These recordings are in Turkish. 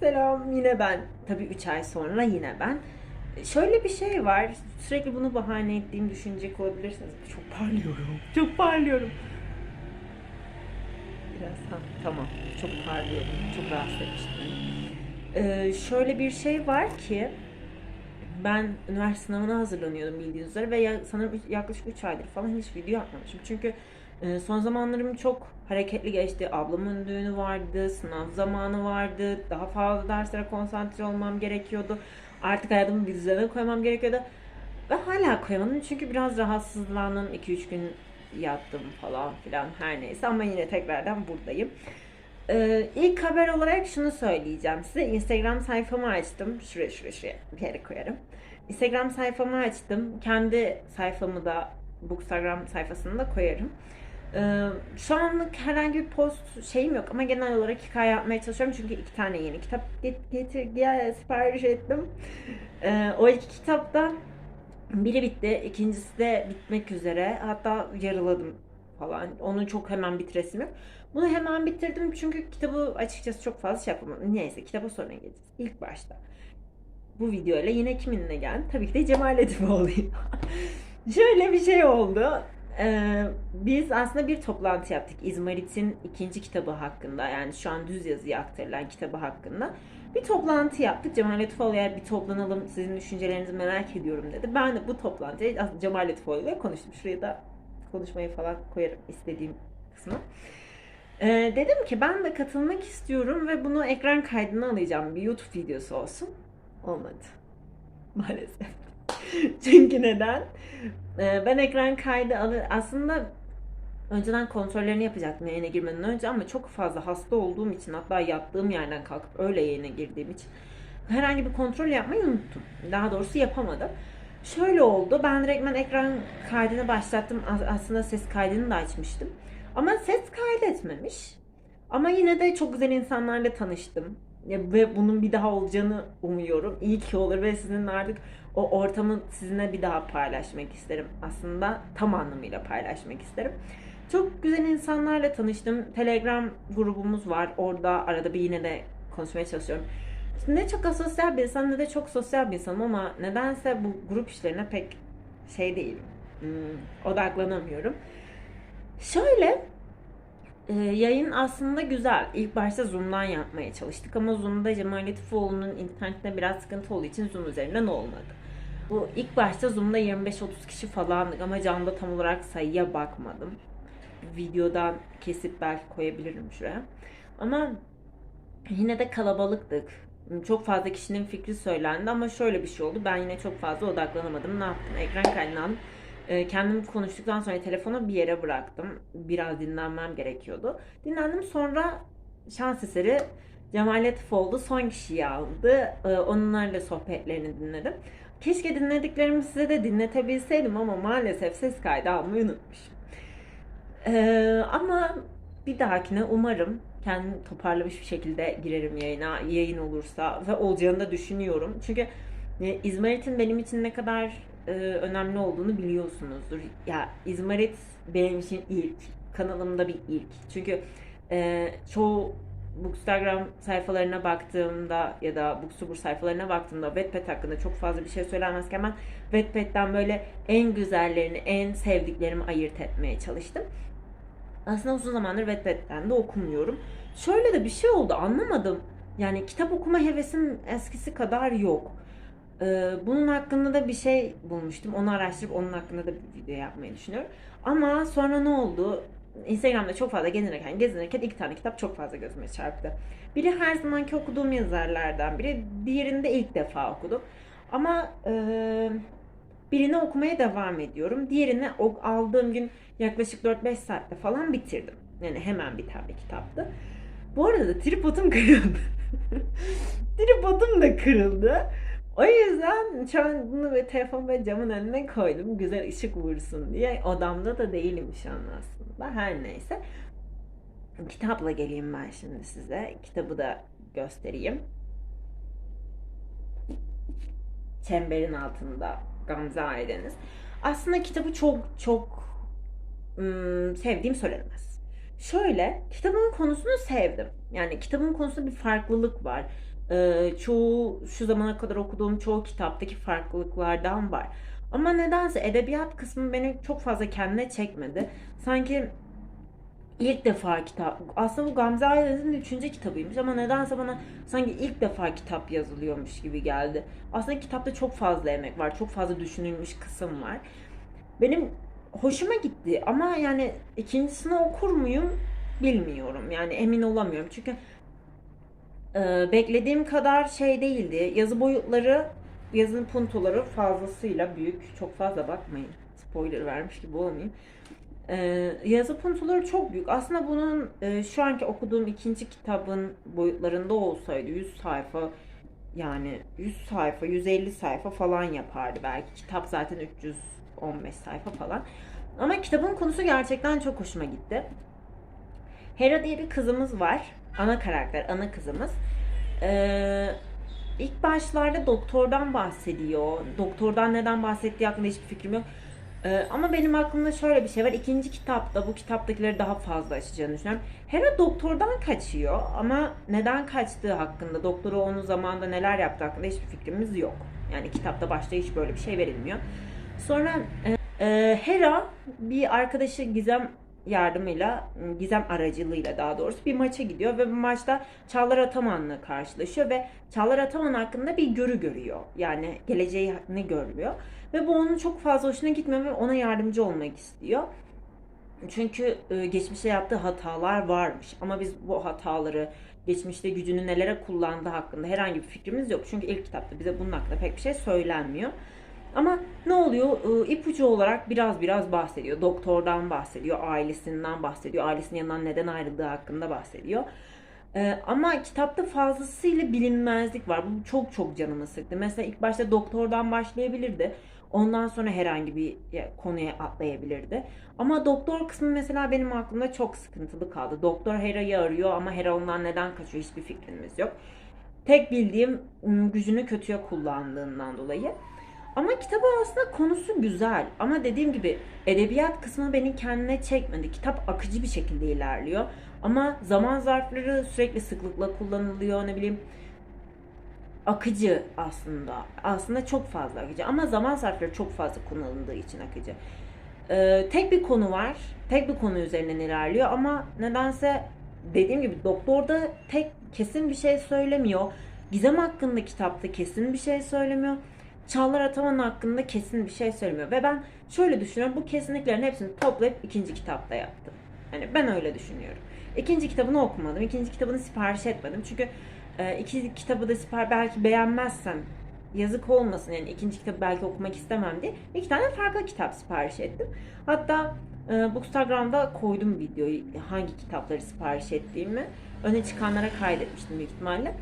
Selam yine ben. Tabii 3 ay sonra yine ben. Şöyle bir şey var. Sürekli bunu bahane ettiğimi düşünecek olabilirsiniz. Çok parlıyorum. Çok parlıyorum. Biraz ha, tamam. Çok parlıyorum. Çok rahatsız etmiştim. Ee, şöyle bir şey var ki ben üniversite sınavına hazırlanıyordum bildiğiniz üzere ve ya, sanırım yaklaşık 3 aydır falan hiç video atmamışım. Çünkü son zamanlarım çok hareketli geçti. Ablamın düğünü vardı, sınav zamanı vardı. Daha fazla derslere konsantre olmam gerekiyordu. Artık hayatımı bir düzene koymam gerekiyordu. Ve hala koyamadım çünkü biraz rahatsızlandım. 2-3 gün yattım falan filan her neyse ama yine tekrardan buradayım. Ee, ilk haber olarak şunu söyleyeceğim size. Instagram sayfamı açtım. Şuraya şuraya şuraya bir yere koyarım. Instagram sayfamı açtım. Kendi sayfamı da Bookstagram sayfasını da koyarım. Ee, şu anlık herhangi bir post şeyim yok ama genel olarak hikaye yapmaya çalışıyorum çünkü iki tane yeni kitap get- getir gel sipariş ettim. Ee, o iki kitapta biri bitti, ikincisi de bitmek üzere. Hatta yarıladım falan. Onu çok hemen bitiresim yok. Bunu hemen bitirdim çünkü kitabı açıkçası çok fazla şey yapamadım. Neyse kitaba sonra geleceğiz. İlk başta. Bu videoyla yine kiminle geldim? Tabii ki de Cemal Edipoğlu'yum. Şöyle bir şey oldu. Ee, biz aslında bir toplantı yaptık. İzmarit'in ikinci kitabı hakkında. Yani şu an düz yazıya aktarılan kitabı hakkında. Bir toplantı yaptık. Cemal Latifoğlu eğer bir toplanalım sizin düşüncelerinizi merak ediyorum dedi. Ben de bu toplantıyı aslında Cemal Latifoğlu ile konuştum. Şuraya da konuşmayı falan koyarım istediğim kısmı. Ee, dedim ki ben de katılmak istiyorum ve bunu ekran kaydına alacağım. Bir YouTube videosu olsun. Olmadı. Maalesef. Çünkü neden? Ee, ben ekran kaydı alır aslında önceden kontrollerini yapacaktım yayına girmeden önce ama çok fazla hasta olduğum için hatta yattığım yerden kalkıp öyle yayına girdiğim için herhangi bir kontrol yapmayı unuttum. Daha doğrusu yapamadım. Şöyle oldu. Ben direktmen ekran kaydını başlattım. As- Aslında ses kaydını da açmıştım. Ama ses kaydetmemiş. Ama yine de çok güzel insanlarla tanıştım. Ve bunun bir daha olacağını umuyorum. İyi ki olur ve sizinle artık o ortamı sizinle bir daha paylaşmak isterim. Aslında tam anlamıyla paylaşmak isterim. Çok güzel insanlarla tanıştım. Telegram grubumuz var. Orada arada bir yine de konuşmaya çalışıyorum. Ne çok asosyal bir insan ne de çok sosyal bir insanım ama nedense bu grup işlerine pek şey değilim. Hmm, odaklanamıyorum. Şöyle e, yayın aslında güzel. İlk başta Zoom'dan yapmaya çalıştık ama Zoom'da Cemal Latifoğlu'nun internetinde biraz sıkıntı olduğu için Zoom üzerinden olmadı. Bu ilk başta Zoom'da 25-30 kişi falandık ama canlı tam olarak sayıya bakmadım. Videodan kesip belki koyabilirim şuraya. Ama yine de kalabalıktık. Çok fazla kişinin fikri söylendi ama şöyle bir şey oldu. Ben yine çok fazla odaklanamadım. Ne yaptım? Ekran kaydını aldım. Ee, Kendim konuştuktan sonra telefonu bir yere bıraktım. Biraz dinlenmem gerekiyordu. Dinlendim sonra şans eseri Cemal Latifoğlu son kişiyi aldı. Ee, Onlarla sohbetlerini dinledim. Keşke dinlediklerimi size de dinletebilseydim ama maalesef ses kaydı almayı unutmuşum. Ee, ama bir dahakine umarım kendimi toparlamış bir şekilde girerim yayına. Yayın olursa ve olacağını da düşünüyorum. Çünkü e, İzmarit'in benim için ne kadar e, önemli olduğunu biliyorsunuzdur. Ya İzmarit benim için ilk. Kanalımda bir ilk. Çünkü e, çoğu Bookstagram sayfalarına baktığımda ya da Booktubers sayfalarına baktığımda Wattpad hakkında çok fazla bir şey söylemezken ben Wattpad'den böyle en güzellerini, en sevdiklerimi ayırt etmeye çalıştım. Aslında uzun zamandır Wattpad'den de okumuyorum. Şöyle de bir şey oldu anlamadım. Yani kitap okuma hevesim eskisi kadar yok. Ee, bunun hakkında da bir şey bulmuştum. Onu araştırıp onun hakkında da bir video yapmayı düşünüyorum. Ama sonra ne oldu? Instagram'da çok fazla gezinirken gezinirken iki tane kitap çok fazla gözüme çarptı. Biri her zamanki okuduğum yazarlardan biri. Diğerini de ilk defa okudum. Ama e, birini okumaya devam ediyorum. Diğerini o- aldığım gün yaklaşık 4-5 saatte falan bitirdim. Yani hemen biten bir kitaptı. Bu arada da tripodum kırıldı. tripodum da kırıldı. O yüzden bunu ve telefon ve camın önüne koydum. Güzel ışık vursun diye. Odamda da değilim şu an aslında. Her neyse. Kitapla geleyim ben şimdi size. Kitabı da göstereyim. Çemberin altında Gamze Aydeniz. Aslında kitabı çok çok ım, sevdiğim söylenemez. Şöyle, kitabın konusunu sevdim. Yani kitabın konusunda bir farklılık var. Ee, çoğu şu zamana kadar okuduğum çoğu kitaptaki farklılıklardan var. Ama nedense edebiyat kısmı beni çok fazla kendine çekmedi. Sanki ilk defa kitap, aslında bu Gamze Aydeniz'in üçüncü kitabıymış ama nedense bana sanki ilk defa kitap yazılıyormuş gibi geldi. Aslında kitapta çok fazla emek var, çok fazla düşünülmüş kısım var. Benim hoşuma gitti ama yani ikincisini okur muyum bilmiyorum. Yani emin olamıyorum. Çünkü e, beklediğim kadar şey değildi. Yazı boyutları, yazın puntoları fazlasıyla büyük. Çok fazla bakmayın. Spoiler vermiş gibi olmayayım. E, yazı puntoları çok büyük. Aslında bunun e, şu anki okuduğum ikinci kitabın boyutlarında olsaydı 100 sayfa yani 100 sayfa, 150 sayfa falan yapardı belki. Kitap zaten 315 sayfa falan. Ama kitabın konusu gerçekten çok hoşuma gitti. Hera diye bir kızımız var. Ana karakter, ana kızımız. Ee, ilk başlarda doktordan bahsediyor. Doktordan neden bahsettiği hakkında hiçbir fikrim yok. Ee, ama benim aklımda şöyle bir şey var. İkinci kitapta bu kitaptakileri daha fazla açacağını düşünüyorum. Hera doktordan kaçıyor ama neden kaçtığı hakkında, doktoru onun zamanında neler yaptığı hakkında hiçbir fikrimiz yok. Yani kitapta başta hiç böyle bir şey verilmiyor. Sonra e, e, Hera bir arkadaşı Gizem yardımıyla, Gizem aracılığıyla daha doğrusu bir maça gidiyor ve bu maçta Çağlar Ataman'la karşılaşıyor ve Çağlar Ataman hakkında bir görü görüyor. Yani geleceğini görüyor. Ve bu onun çok fazla hoşuna gitmiyor ve ona yardımcı olmak istiyor. Çünkü e, geçmişte yaptığı hatalar varmış. Ama biz bu hataları, geçmişte gücünü nelere kullandığı hakkında herhangi bir fikrimiz yok. Çünkü ilk kitapta bize bunun hakkında pek bir şey söylenmiyor. Ama ne oluyor? E, ipucu olarak biraz biraz bahsediyor. Doktordan bahsediyor, ailesinden bahsediyor, ailesinin yanından neden ayrıldığı hakkında bahsediyor. Ee, ama kitapta fazlasıyla bilinmezlik var. Bu çok çok canımı sıktı. Mesela ilk başta doktordan başlayabilirdi. Ondan sonra herhangi bir konuya atlayabilirdi. Ama doktor kısmı mesela benim aklımda çok sıkıntılı kaldı. Doktor Hera'yı arıyor ama Hera ondan neden kaçıyor hiçbir fikrimiz yok. Tek bildiğim gücünü kötüye kullandığından dolayı. Ama kitabı aslında konusu güzel. Ama dediğim gibi edebiyat kısmı beni kendine çekmedi. Kitap akıcı bir şekilde ilerliyor. Ama zaman zarfları sürekli sıklıkla kullanılıyor. Ne bileyim akıcı aslında. Aslında çok fazla akıcı ama zaman zarfları çok fazla kullanıldığı için akıcı. Ee, tek bir konu var. Tek bir konu üzerinden ilerliyor ama nedense dediğim gibi doktorda tek kesin bir şey söylemiyor. Gizem hakkında kitapta kesin bir şey söylemiyor. Çağlar Ataman hakkında kesin bir şey söylemiyor. Ve ben şöyle düşünüyorum. Bu kesinliklerin hepsini toplayıp ikinci kitapta yaptım. Yani ben öyle düşünüyorum. İkinci kitabını okumadım. İkinci kitabını sipariş etmedim. Çünkü e, iki kitabı da sipariş belki beğenmezsem yazık olmasın yani ikinci kitabı belki okumak istemem diye iki tane farklı kitap sipariş ettim. Hatta e, Bookstagram'da koydum videoyu hangi kitapları sipariş ettiğimi. Öne çıkanlara kaydetmiştim büyük ihtimalle.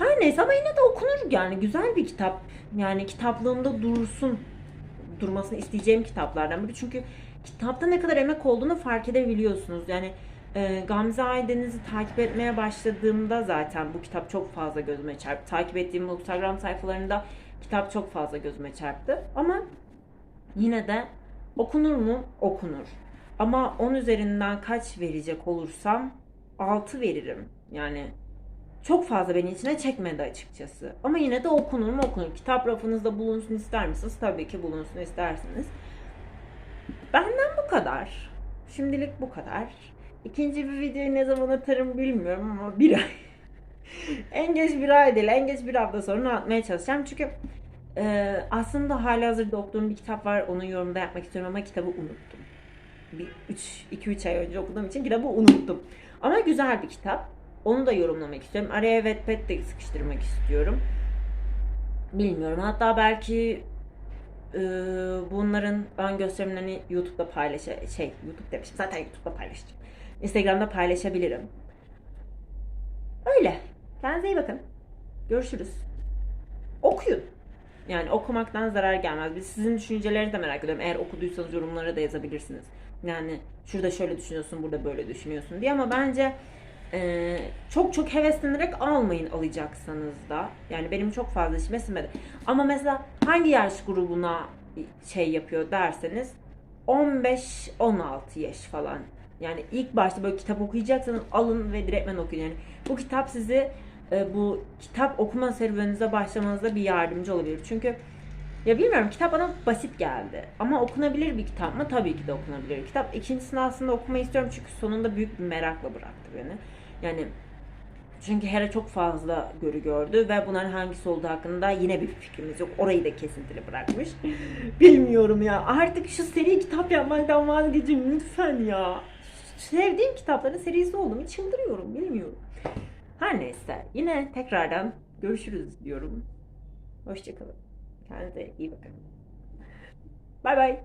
Her neyse ama yine de okunur yani güzel bir kitap. Yani kitaplığımda dursun durmasını isteyeceğim kitaplardan biri. Çünkü kitapta ne kadar emek olduğunu fark edebiliyorsunuz. Yani e, Gamze Aydeniz'i takip etmeye başladığımda zaten bu kitap çok fazla gözüme çarptı. Takip ettiğim Instagram sayfalarında kitap çok fazla gözüme çarptı. Ama yine de okunur mu? Okunur. Ama 10 üzerinden kaç verecek olursam 6 veririm. Yani çok fazla beni içine çekmedi açıkçası. Ama yine de okunur mu okunur. Kitap rafınızda bulunsun ister misiniz? Tabii ki bulunsun istersiniz. Benden bu kadar. Şimdilik bu kadar. İkinci bir videoyu ne zaman atarım bilmiyorum ama bir ay. en geç bir ay değil, en geç bir hafta sonra atmaya çalışacağım. Çünkü e, aslında hali hazırda okuduğum bir kitap var. Onun yorumda yapmak istiyorum ama kitabı unuttum. Bir 2-3 ay önce okuduğum için kitabı unuttum. Ama güzel bir kitap. Onu da yorumlamak istiyorum. Araya Wattpad de sıkıştırmak istiyorum. Bilmiyorum. Hatta belki e, bunların ön gösterimlerini YouTube'da paylaşa şey YouTube demişim. Zaten YouTube'da paylaşacağım. Instagram'da paylaşabilirim. Öyle. Kendinize iyi bakın. Görüşürüz. Okuyun. Yani okumaktan zarar gelmez. Biz sizin düşünceleri de merak ediyorum. Eğer okuduysanız yorumlara da yazabilirsiniz. Yani şurada şöyle düşünüyorsun, burada böyle düşünüyorsun diye ama bence e, çok çok heveslenerek almayın alacaksanız da. Yani benim çok fazla işime sinmedi. Ama mesela hangi yaş grubuna şey yapıyor derseniz 15-16 yaş falan. Yani ilk başta böyle kitap okuyacaksanız alın ve direktmen okuyun. Yani bu kitap sizi e, bu kitap okuma serüveninize başlamanıza bir yardımcı olabilir. Çünkü ya bilmiyorum kitap bana basit geldi. Ama okunabilir bir kitap mı? Tabii ki de okunabilir bir kitap. İkincisini aslında okumayı istiyorum çünkü sonunda büyük bir merakla bıraktı beni. Yani çünkü Hera çok fazla görü gördü ve bunların hangisi olduğu hakkında yine bir fikrimiz yok. Orayı da kesintili bırakmış. Bilmiyorum ya. Artık şu seri kitap yapmaktan vazgeçin lütfen ya. Sevdiğim kitapların serisi olduğunu çıldırıyorum. Bilmiyorum. Her neyse. Yine tekrardan görüşürüz diyorum. Hoşçakalın. Kendinize iyi bakın. Bay bay.